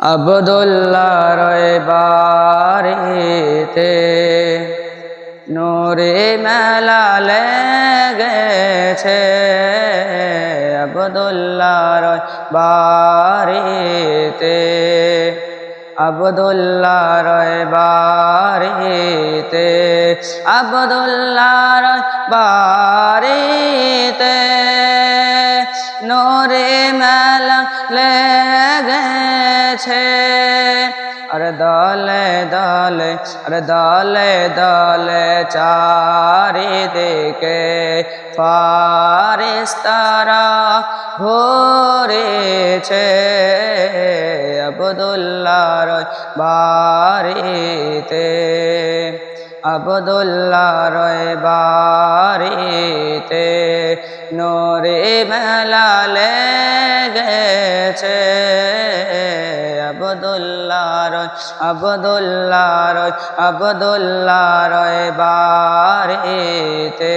আবদুল্লাহ রয় বাড়িতে নোরে মেলা লেগেছে। আবদুল্লাহ রয় বাড়িতে, আবদুল্লাহ রয় বাড়িতে, আবদুল্লাহ রয় বাড়িতে নোরে মেলা লেগেছে আর দলে দলে, আর দলে দলে চারিদিকে ফারিস্তারা ভরেছে। আবদুল্লাহর বাড়িতে আবদুল্লাহ রয় বাড়িতে নোরে মেলা লেগেছে। আবদুল্লাহ রয় আবদুল্লাহ রয় আবদুল্লাহ রয় বাড়িতে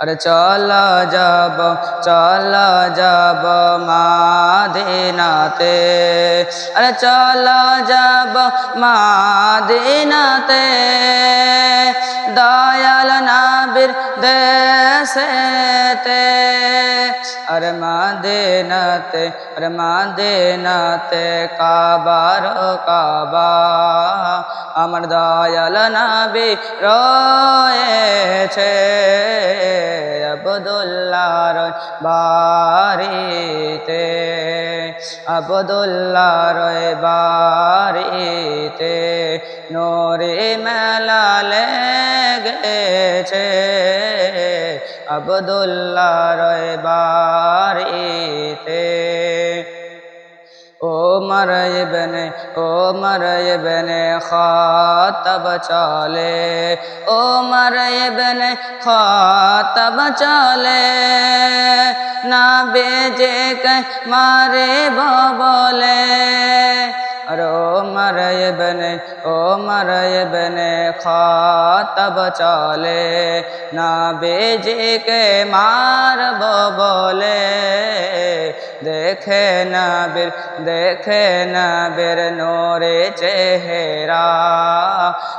আর চল যাব চল যাব মাদিনাতে। আরে চল যাব মাদিনাতে। দয়াল নাবির দেশেতে। আরে মাদিনাতে আরে মাদিনাতে কাবার কাবা। আমার দয়াল নাবি রয়েছে আবদুল্লাহর বাড়িতে। আবদুল্লাহর বাড়িতে নোরে মেলা লেগেছে। আবদুল্লাহর বাড়িতে ও মরবনে ও মরবনে খাতব চলে। ও মরবনে খাতব চলে। না বেজে কে মারে বলে। মরবনে ও মরবনে খাতব চলে। না বেজে কে মারব বলে। দেখে না বীর দেখে না বীর নোরে চেহারা।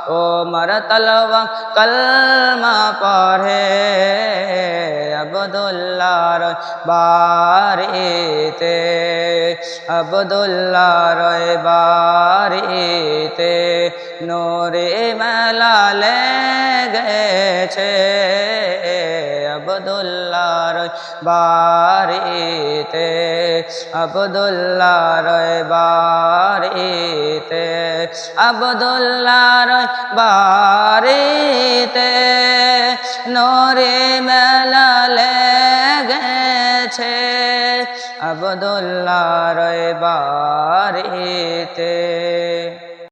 ও মর তলবা কলমা পড়ে আবদুল্লাহর বাড়িতে, আবদুল্লাহর বাড়িতে নোরে মেলা লেগেছে আবদুল্লাহর বাড়িতে আবদুল্লাহর বাড়িতে আবদুল্লাহর বাড়িতে নোরে মেলা লেগেছে আবদুল্লাহর বাড়িতে।